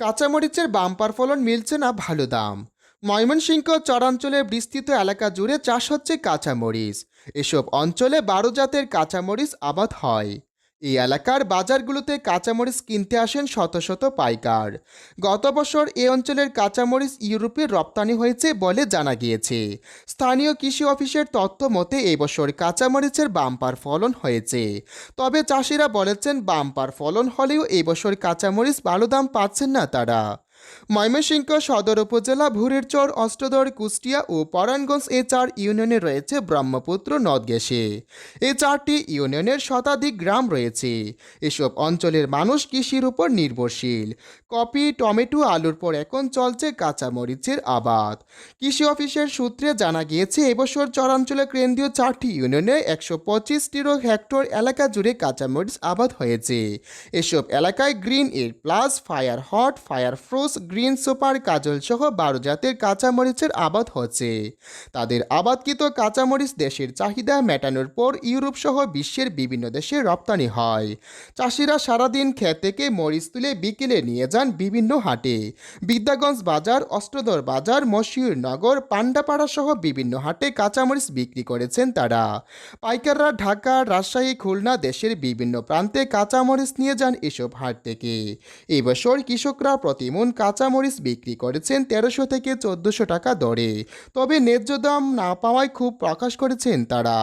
কাঁচামরিচের বাম্পার ফলন মিলছে না ভালো দাম। ময়মনসিংহ চরাঞ্চলের বিস্তৃত এলাকা জুড়ে চাষ হচ্ছে কাঁচামরিচ। এসব অঞ্চলে বারো জাতের কাঁচামরিচ আবাদ হয়। এই এলাকার বাজারগুলোতে কাঁচামরিচ কিনতে আসেন শত শত পাইকার। গত বছর এ অঞ্চলের কাঁচামরিচ ইউরোপে রপ্তানি হয়েছে বলে জানা গিয়েছে। স্থানীয় কৃষি অফিসের তথ্য মতে এবছর কাঁচামরিচের বাম্পার ফলন হয়েছে। তবে চাষিরা বলেছেন, বাম্পার ফলন হলেও এবছর কাঁচামরিচ ভালো দাম পাচ্ছেন না তারা। ময়মনসিংহ সদর উপজেলা ভুরেরচর অষ্টদর কুষ্টিয়া ও পরাণগঞ্জ এ চার ইউনিয়নে রয়েছে ব্রহ্মপুত্র নদ গেছে এই চারটি ইউনিয়নের শতাধিক গ্রাম রয়েছে। এসব অঞ্চলের মানুষ কৃষির উপর নির্ভরশীল। কপি, টমেটো, আলুর পর এখন চলছে কাঁচামরিচের আবাদ। কৃষি অফিসের সূত্রে জানা গিয়েছে এবছর চরাঞ্চলে কেন্দ্রীয় চারটি ইউনিয়নে একশো পঁচিশটিরও হেক্টর এলাকা জুড়ে কাঁচামরিচ আবাদ হয়েছে। এসব এলাকায় গ্রিন এর প্লাস, ফায়ার হট, ফায়ার ফ্রোস গ্রিন সুপার কাজল সহ বারো জাতের কাঁচামরিচের আবাদ হচ্ছে। তাদের আবাদকৃত কাঁচামরিচ দেশের চাহিদা মেটানোর পর ইউরোপ সহ বিশ্বের বিভিন্ন দেশে রপ্তানি হয়। চাষিরা সারাদিন ক্ষেত থেকে মরিচ তুলে বিকেলে নিয়ে যান বিভিন্ন হাটে। বিদ্যাগঞ্জ বাজার, অষ্টদর বাজার, মশিউর নগর, পান্ডাপাড়া সহ বিভিন্ন হাটে কাঁচামরিচ বিক্রি করেছেন তারা। পাইকাররা ঢাকা, রাজশাহী, খুলনা দেশের বিভিন্ন প্রান্তে কাঁচামরিচ নিয়ে যান এসব হাট থেকে। এবছর কৃষকরা প্রতিমন কাঁচামরিচ বিক্রি করেছেন তেরোশো থেকে চোদ্দোশো টাকা দরে। তবে ন্যায্য দাম না পাওয়ায় খুব প্রকাশ করেছেন তারা।